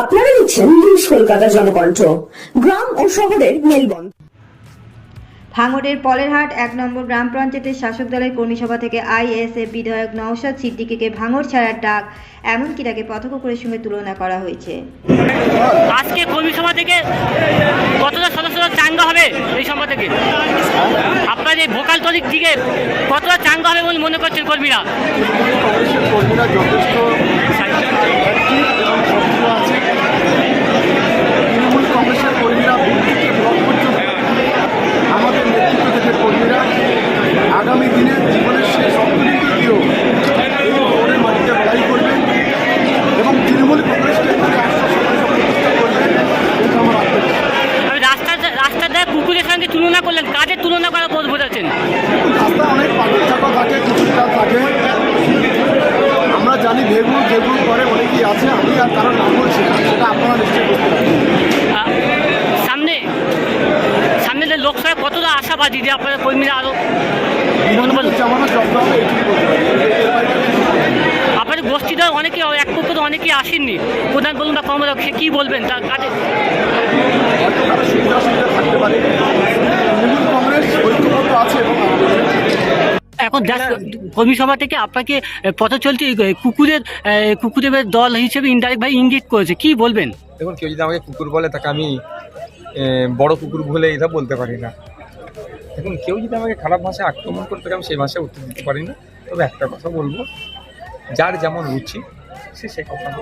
আপনারা দেখছেন নিউজ কলকাতা জনকণ্ঠ, গ্রাম ও শহরের মেলবন্ধ ভাঙড়ের পলেরহাট এক নম্বর গ্রাম পঞ্চায়েতের শাসক দলের কর্মী সভা থেকে আইএসএফ বিধায়ক নওশাদ সিদ্দিকীকে ভাঙড় ছাড়ার ডাক, এমনকি তাকে পথকুকুরের সঙ্গে তুলনা করা হয়েছে। আজকে কর্মী সভা থেকে কতটা সদস্যরা চাঙ্গা হবে এই সভা থেকে? আপনার এই ভোকাল তলিক দিকে কতটা চাঙ্গা হবে বলে মনে করছেন কর্মীরা? কর্মীরা যথেষ্ট তুলনা করলেন কাজের তুলনা করা বোঝাচ্ছেন। অনেক পাখির চাকা থাকে কিছুটা থাকে। আমরা জানি ভেগু যেগুলো করে অনেকেই আছে আমি আর কারোর নাম বলছি না সেটা আপনারা নিশ্চয়ই বুঝতে পারবেন সামনে সামনে যে লোকসভা কতটা আশাবাদী যে আপনাদের কর্মীরা আরও। আপনাদের গোষ্ঠীটা অনেকে এক পক্ষ তো অনেকেই আসেননি। প্রধান বলুন বা কর্মরক সে কী বলবেন তার কাজে? সুবিধা থাকতে পারে। এখন কর্মী সভা থেকে আপনাকে পথে চলতে কুকুরের কুকুরের দল হিসেবে ইনডাইরেক্ট ভাই ইঙ্গিত করেছে। কি বলবেন? দেখুন কেউ যদি আমাকে কুকুর বলে তাকে আমি বড় কুকুর বলে এটা বলতে পারি না। দেখুন কেউ যদি আমাকে খারাপ ভাষায় আক্রমণ করতে আমি সেই ভাষায় উত্তর দিতে পারি না। তবে একটা কথা বলব যার যেমন রুচি সে সে কথা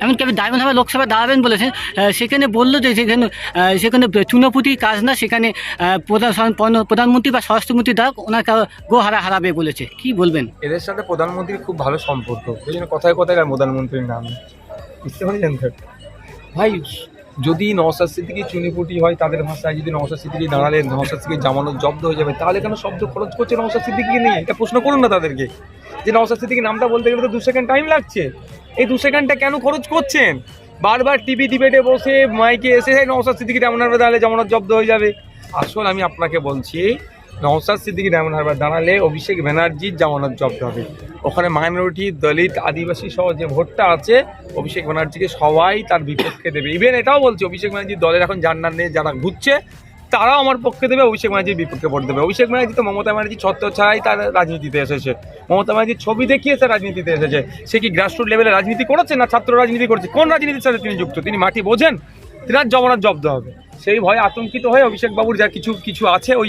এমনকি আমি ডায়মন্ডহাবা লোকসভা দাঁড়াবেন বলেছেন সেখানে বলল যে সেখানে সেখানে চুনোপুটি কাজ না সেখানে প্রধান প্রধান- প্রধানমন্ত্রী বা স্বরাষ্ট্রমন্ত্রী দ্বারা ওনার গো হারা হারাবে বলেছে। কি বলবেন? এদের সাথে প্রধানমন্ত্রীর খুব ভালো সম্পর্ক। সেই জন্য কথায় কথায় প্রধানমন্ত্রীর নাম। নেই। বুঝতে পারছেন ভাই যদি নওসাদ সিদ্দিকি চুনিপুটি হয়, তাদের ভাষায় যদি নওসাদ সিদ্দিকি দাঁড়ালে নওসাদ সিদ্দিকি জামানত জব্দ হয়ে যাবে, তাহলে কেন শব্দ খরচ করছে নওসাদ সিদ্দিকি নিয়ে? এটা প্রশ্ন করুন না তাদেরকে। যে নওসাদ সিদ্দিকি নামটা বলতে গেলে তো দু সেকেন্ড টাইম লাগছে। এই দু সেকেন্ডটা কেন খরচ করছেন? বারবার টিভি ডিবেটে বসে মাইকে এসে, "এই নওসাদ তেমন হবে তাহলে জামানত জব্দ হয়ে যাবে। আসল আমি আপনাকে বলছি নওসাদ সিদ্দিকি, ডায়মন্ড হারবার দাঁড়ালে অভিষেক ব্যানার্জির জামানত জব্দ হবে। ওখানে মাইনরিটি, দলিত, আদিবাসী সহ যে ভোটটা আছে, অভিষেক ব্যানার্জিকে সবাই তার বিপক্ষে দেবে। ইভেন এটাও বলছে, অভিষেক ব্যানার্জির দলের এখন জান্নার নেই, যারা ঘুরছে, তারাও আমার পক্ষে দেবে, অভিষেক ব্যানার্জির বিপক্ষে ভোট দেবে। অভিষেক ব্যানার্জি তো মমতা ব্যানার্জি ছত্র ছাড়াই তার রাজনীতিতে এসেছে। মমতা ব্যানার্জির ছবি দেখিয়ে সে রাজনীতিতে এসেছে। সে কি গ্রাসরুট লেভেলে রাজনীতি করেছে না ছাত্র রাজনীতি করছে? কোন রাজনীতির সাথে তিনি যুক্ত? তিনি মাটি বোঝেন তিনার জমানার জব্দ হবে। সেই ভয়ে আতঙ্কিত হয়ে অভিষেক বাবুর যা কিছু কিছু আছে, ওই